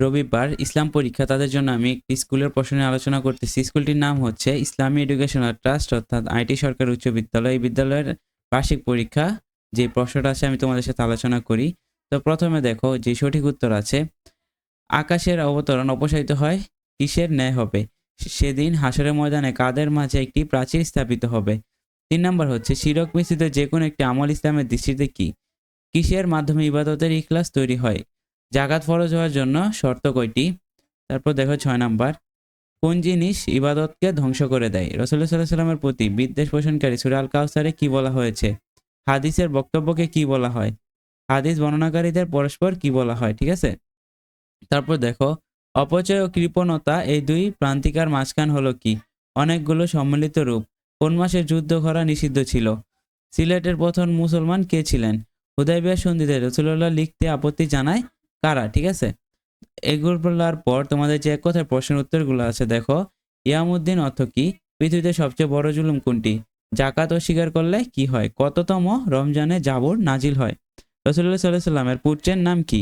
রবিবার ইসলাম পরীক্ষা, তাদের জন্য আমি একটি স্কুলের প্রশ্নে আলোচনা করতেছি। স্কুলটির নাম হচ্ছে ইসলামী এডুকেশনাল ট্রাস্ট, অর্থাৎ আইটি সরকার উচ্চ বিদ্যালয়। এই বিদ্যালয়ের বার্ষিক পরীক্ষা যে প্রশ্নটা আছে, আমি তোমাদের সাথে আলোচনা করি। তো প্রথমে দেখো যে সঠিক উত্তর আছে, আকাশের অবতরণ অপসারিত হয়, কিসের ন্যায় হবে? সেদিন হাসরের ময়দানে কাদের মাঝে একটি প্রাচীর স্থাপিত হবে? তিন নম্বর হচ্ছে, শিরক মিশ্রিত যে কোনো একটি আমল ইসলামের দৃষ্টিতে কি? কিসের মাধ্যমে ইবাদতের ইখলাস তৈরি হয়? জাকাত ফরজ হওয়ার জন্য শর্ত কয়টি? তারপর দেখো ছয় নাম্বার। কোন জিনিস ইবাদতকে ধ্বংস করে দেয়? রসুল্লাহ সাল্লাহ সাল্লামের প্রতি বিদ্বেষ পোষণকারী সুরা আল কাউসারে কি বলা হয়েছে? হাদিসের বক্তব্যকে কি বলা হয়? হাদিস বর্ণনাকারীদের পরস্পর কি বলা হয়? ঠিক আছে? তারপর দেখো, অপচয় ও কৃপণতা এই দুই প্রান্তিকার মাঝখান হলো কি? অনেকগুলো সম্মিলিত রূপ। কোন মাসে যুদ্ধ করা নিষিদ্ধ ছিল? সিলেটের প্রথম মুসলমান কে ছিলেন? হুদাইবিয়া সন্ধিতে রসুল্লাহ লিখতে আপত্তি জানায় কারা, ঠিক আছে? এগুলো বলার পর তোমাদের যে কথায় প্রশ্নের উত্তরগুলো আছে, দেখো, ইয়ামুদ্দিন অর্থ কি? পৃথিবীতে সবচেয়ে বড় জুলুম কোনটি? জাকাত অস্বীকার করলে কি হয়? কততম রমজানে জাবর নাজিল হয়? রসুল্লাহ সাল্লাহ সাল্লামের পুত্রের নাম কি?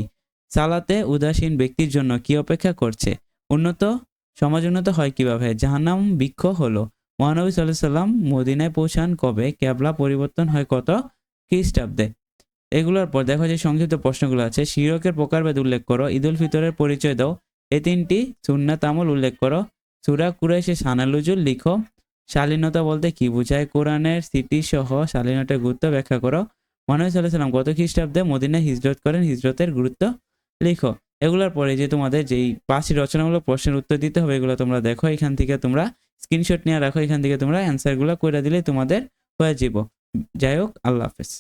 সালাতে উদাসীন ব্যক্তির জন্য কি অপেক্ষা করছে? উন্নত সমাজ উন্নত হয় কীভাবে? জাহান্নাম বৃক্ষ হলো। মহানবী সাল্লাহ সাল্লাম মদিনায় পৌঁছান কবে? ক্যাবলা পরিবর্তন হয় কত খ্রিস্টাব্দে? এগুলোর পর দেখো যে সংক্ষিপ্ত প্রশ্নগুলো আছে। শিরকের প্রকারভেদ উল্লেখ করো, ঈদুল ফিতরের পরিচয় দাও। এ তিনটি, সুন্নাত আমল উল্লেখ করো। সুরা কুরাইশে সানালুজুল লিখো। শালীনতা বলতে কি বোঝায়? কোরআনের স্মৃতি সহ শালীনতার গুরুত্ব ব্যাখ্যা করো। মহানবী সাল্লাহ সাল্লাম গত খ্রিস্টাব্দে মদিনায় হিজরত করেন? হিজরতের গুরুত্ব লিখো। এগুলোর পরে যে তোমাদের যেই পাঁচটি রচনামূলক প্রশ্নের উত্তর দিতে হবে, এগুলো তোমরা দেখো। এখান থেকে তোমরা স্ক্রিনশট নিয়ে রাখো। এখান থেকে তোমরা অ্যান্সারগুলো করে দিলে তোমাদের হয়ে যাব যাই হোক, আল্লাহ হাফেজ।